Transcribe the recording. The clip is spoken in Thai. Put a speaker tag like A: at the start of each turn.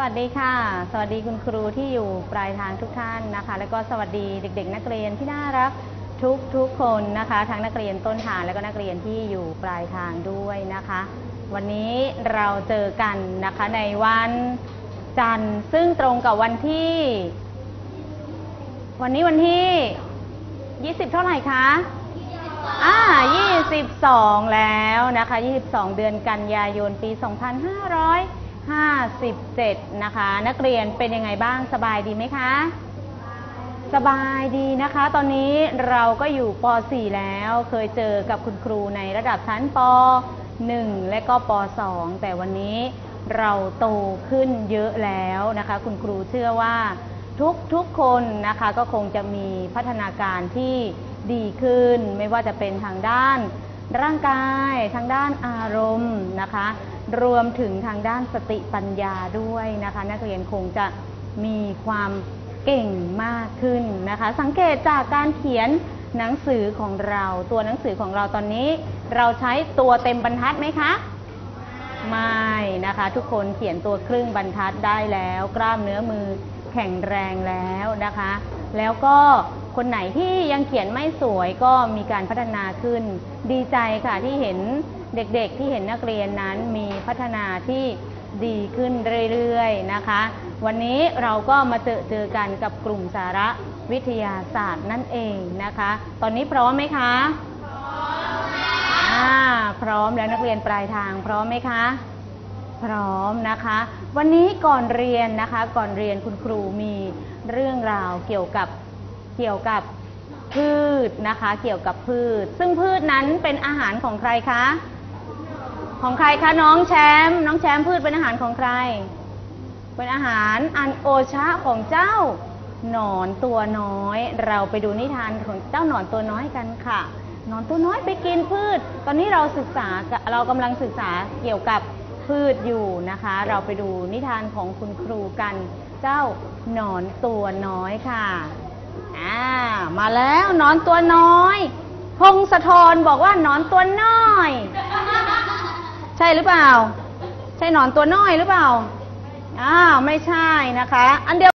A: วัสดีค่ะ สวัสดีคุณครูที่อยู่ปลายทางทุกท่านนะคะ แล้วก็สวัสดีเด็ก ๆ นักเรียนที่น่ารักทุกทุกๆคนนะคะ ทั้งนักเรียนต้นทางแล้วก็นักเรียนที่อยู่ปลายทางด้วยนะคะ วันนี้เราเจอกันนะคะในวันจันทร์ซึ่งตรงกับวันที่ วันนี้วันที่ 20 เท่าไหร่คะอ่า22 แล้วนะคะ 22 เดือนกันยายนปี 57 นะคะ นักเรียนเป็นยังไงบ้างสบายดีไหมคะ สบายดีนะคะ ตอนนี้เราก็อยู่ป .4 แล้ว เคยเจอกับคุณครูในระดับชั้นป .1 และก็ป .2 แต่วันนี้เราโตขึ้นเยอะแล้วนะคะ คุณครูเชื่อว่าทุกทุกคนนะคะก็คงจะมีพัฒนาการที่ดีขึ้น ไม่ว่าจะเป็นทางด้านร่างกายทางด้านอารมณ์ นะคะ รวมถึงทางด้านสติปัญญาด้วยนะคะ นักเรียนคงจะมีความเก่งมากขึ้นนะคะ สังเกตจากการเขียนหนังสือของเรา ตัวหนังสือของเราตอนนี้ เราใช้ตัวเต็มบรรทัดไหมคะ ไม่นะคะ ทุกคนเขียนตัวครึ่งบรรทัดได้แล้ว กล้ามเนื้อมือแข็งแรงแล้วนะคะ แล้วก็คนไหนที่ยังเขียนไม่สวยก็มีการพัฒนาขึ้น ดีใจค่ะที่เห็น เด็กๆที่เห็นนักเรียนนั้นมีพัฒนาที่ดีขึ้นเรื่อยๆนะคะ วันนี้เราก็มาเจอเจอกันกับกลุ่มสาระวิทยาศาสตร์นั่นเองนะคะ ตอนนี้พร้อมไหมคะอ่าพร้อมแล้วนักเรียนปลายทางพร้อมไหมคะ พร้อมนะคะ วันนี้ก่อนเรียนนะคะก่อนเรียนคุณครูมีเรื่องราวเกี่ยวกับเกี่ยวกับพืชนะคะ เกี่ยวกับพืช ซึ่งพืชนั้นเป็นอาหารของใครคะ ของใครคะน้องแชมป์น้องแชมป์พืชเป็นอาหารของใคร เป็นอาหารอันโอชะของเจ้าหนอนตัวน้อย เราไปดูนิทานของเจ้าหนอนตัวน้อยกันค่ะหนอนตัวน้อยไปกินพืช ตอนนี้เราศึกษาเรากำลังศึกษาเกี่ยวกับพืชอยู่นะคะ เราไปดูนิทานของคุณครูกัน เจ้าหนอนตัวน้อยค่ะอ่ามาแล้วหนอนตัวน้อย พงศธรบอกว่าหนอนตัวน้อย ใช่หรือเปล่า ใช่หนอนตัวน้อยหรือเปล่าอ้าวไม่ใช่นะคะ อันเดียว